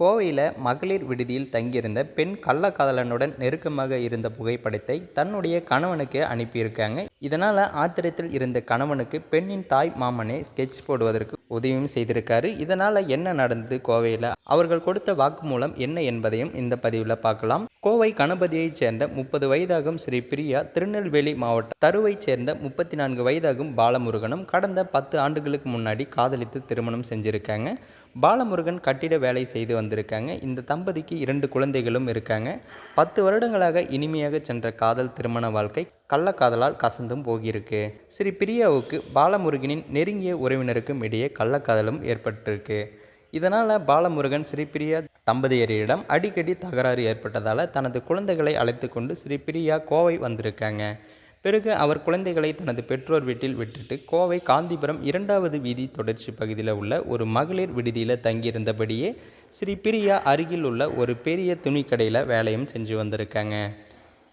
கோவையில் மகளிர் விடுதியில் தங்கியிருந்த பெண் கள்ளக்காதலனுடன் நெருக்கமாக இருந்த புகைப்படத்தை தன்னுடைய கணவனுக்கு அனுப்பியிருக்காங்க. இதனால் ஆத்திரத்தில் இருந்த கணவனுக்கு பெண்ணின் தாய் மாமனே ஸ்கெட்ச் போடுவதற்கு உதவியும் செய்திருக்காரு. இதனால் என்ன நடந்தது கோவையில்? அவர்கள் கொடுத்த வாக்குமூலம் என்ன என்பதையும் இந்த பதிவில் பார்க்கலாம். கோவை கணபதியைச் சேர்ந்த முப்பது வயதாகும் ஸ்ரீ பிரியா திருநெல்வேலி மாவட்டம் தருவைச் சேர்ந்த முப்பத்தி நான்கு வயதாகும் பாலமுருகனும் கடந்த பத்து ஆண்டுகளுக்கு முன்னாடி காதலித்து திருமணம் செஞ்சுருக்காங்க. பாலமுருகன் கட்டிட வேலை செய்து வந்திருக்காங்க. இந்த தம்பதிக்கு இரண்டு குழந்தைகளும் இருக்காங்க. பத்து வருடங்களாக இனிமையாக சென்ற காதல் திருமண வாழ்க்கை கள்ளக்காதலால் கசந்தும் போகியிருக்கு. ஸ்ரீ பிரியாவுக்கு பாலமுருகனின் நெருங்கிய உறவினருக்கும் இடையே கள்ளக்காதலும் ஏற்பட்டிருக்கு. இதனால் பாலமுருகன் ஸ்ரீபிரியா தம்பதியரிடம் அடிக்கடி தகராறு ஏற்பட்டதால் தனது குழந்தைகளை அழைத்து கொண்டு ஸ்ரீபிரியா கோவை வந்திருக்காங்க. பிறகு அவர் குழந்தைகளை தனது பெற்றோர் வீட்டில் விட்டுட்டு கோவை காந்திபுரம் இரண்டாவது வீதி தொடர்ச்சி பகுதியில் உள்ள ஒரு மகளிர் விடுதியில் தங்கியிருந்தபடியே ஸ்ரீ பிரியா அருகில் உள்ள ஒரு பெரிய துணிக்கடையில் வேலையும் செஞ்சு வந்திருக்காங்க.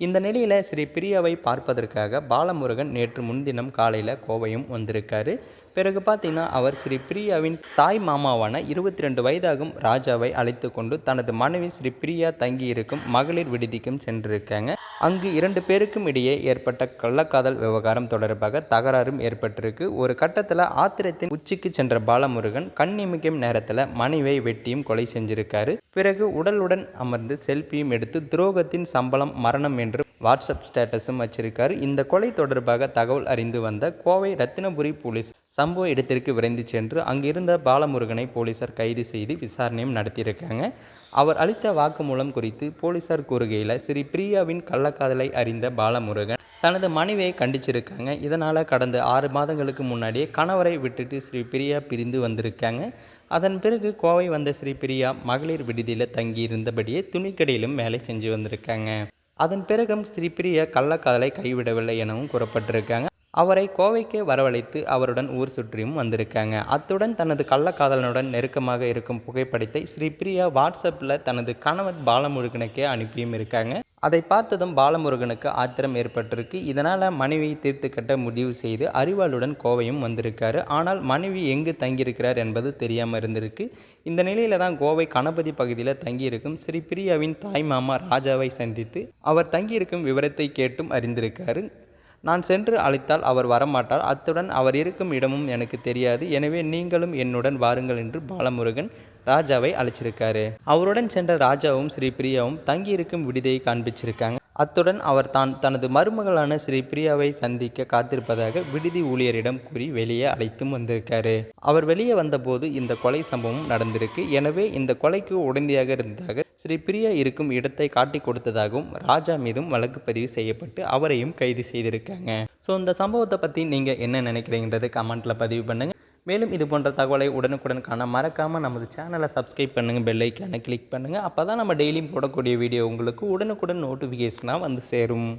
இந்த நிலையில் ஸ்ரீ பிரியாவை பார்ப்பதற்காக பாலமுருகன் நேற்று முன்தினம் காலையில் கோவையும் வந்திருக்காரு. பிறகு பார்த்தீங்கன்னா அவர் ஸ்ரீ பிரியாவின் தாய் மாமாவான இருபத்தி ரெண்டு வயதாகும் ராஜாவை அழைத்து கொண்டு தனது மனைவி ஸ்ரீ பிரியா தங்கியிருக்கும் மகளிர் விடுதிக்கும் சென்றிருக்காங்க. அங்கு இரண்டு பேருக்கும் இடையே ஏற்பட்ட கள்ளக்காதல் விவகாரம் தொடர்பாக தகராறும் ஏற்பட்டிருக்கு. ஒரு கட்டத்தில் ஆத்திரத்தின் உச்சிக்கு சென்ற பாலமுருகன் கண்ணிமிக்கும் நேரத்தில் மனைவியை வெட்டியும் கொலை செஞ்சிருக்காரு. பிறகு உடலுடன் அமர்ந்து செல்ஃபியும் எடுத்து துரோகத்தின் சம்பளம் மரணம் என்று வாட்ஸ்அப் ஸ்டேட்டஸும் வச்சிருக்காரு. இந்த கொலை தொடர்பாக தகவல் அறிந்து வந்த கோவை ரத்தினபுரி போலீஸ் சம்பவ இடத்திற்கு விரைந்து சென்று அங்கிருந்த பாலமுருகனை போலீசார் கைது செய்து விசாரணையும் நடத்தியிருக்காங்க. அவர் அளித்த வாக்குமூலம் குறித்து போலீசார் கூறுகையில் ஸ்ரீ பிரியாவின் கள்ளக்காதலை அறிந்த பாலமுருகன் தனது மனைவியை கண்டிச்சிருக்காங்க. இதனால் கடந்த ஆறு மாதங்களுக்கு முன்னாடியே கணவரை விட்டுட்டு ஸ்ரீ பிரியா பிரிந்து வந்திருக்காங்க. அதன் பிறகு கோவை வந்த ஸ்ரீ பிரியா மகளிர் விடுதியில் தங்கி இருந்தபடியே துணிக்கடையிலும் வேலை செஞ்சு வந்திருக்காங்க. அதன் பிறகும் ஸ்ரீ பிரியா கள்ளக்காதலை கைவிடவில்லை எனவும் கூறப்பட்டிருக்காங்க. அவரை கோவைக்கு வரவழைத்து அவருடன் ஊர் சுற்றியும் வந்திருக்காங்க. அத்துடன் தனது கள்ளக்காதலனுடன் நெருக்கமாக இருக்கும் புகைப்படத்தை ஸ்ரீபிரியா வாட்ஸ்அப்பில் தனது கணவன் பாலமுருகனுக்கே அனுப்பியும் இருக்காங்க. அதை பார்த்ததும் பாலமுருகனுக்கு ஆத்திரம் ஏற்பட்டிருக்கு. இதனால் மனைவியை தீர்த்து கட்ட முடிவு செய்து அறிவாளுடன் கோவையும் வந்திருக்காரு. ஆனால் மனைவி எங்கு தங்கியிருக்கிறார் என்பது தெரியாமல் இருந்திருக்கு. இந்த நிலையில தான் கோவை கணபதி பகுதியில் தங்கியிருக்கும் ஸ்ரீ பிரியாவின் தாய் மாமா ராஜாவை சந்தித்து அவர் தங்கியிருக்கும் விவரத்தை கேட்டும் அறிந்திருக்காரு. நான் சென்று அழைத்தால் அவர் வரமாட்டார். அத்துடன் அவர் இருக்கும் இடமும் எனக்கு தெரியாது. எனவே நீங்களும் என்னுடன் வாருங்கள் என்று பாலமுருகன் ராஜாவை அழைச்சிருக்காரு. அவருடன் சென்ற ராஜாவும் ஸ்ரீ பிரியாவும் தங்கியிருக்கும் விடுதியை காண்பிச்சிருக்காங்க. அத்துடன் அவர் தான் தனது மருமகளான ஸ்ரீ பிரியாவை சந்திக்க காத்திருப்பதாக விடுதி ஊழியரிடம் கூறி வெளியே அழைத்தும் வந்திருக்காரு. அவர் வெளியே வந்தபோது இந்த கொலை சம்பவம் நடந்திருக்கு. எனவே இந்த கொலைக்கு உடந்தையாக இருந்ததாக ஸ்ரீ பிரியா இருக்கும் இடத்தை காட்டி கொடுத்ததாகவும் ராஜா மீதும் வழக்கு பதிவு செய்யப்பட்டு அவரையும் கைது செய்திருக்காங்க. ஸோ இந்த சம்பவத்தை பற்றி நீங்கள் என்ன நினைக்கிறீங்கன்றது கமெண்ட்டில் பதிவு பண்ணுங்கள் மேலும் இது போன்ற தகவலை உடனுக்குடன் காண மறக்காமல் நமது சேனலை சப்ஸ்கிரைப் பண்ணுங்கள் பெல் ஐக்கானை கிளிக் பண்ணுங்கள் அப்போ தான் நம்ம டெய்லியும் போடக்கூடிய வீடியோ உங்களுக்கு உடனுக்குடன் நோட்டிஃபிகேஷனாக வந்து சேரும்.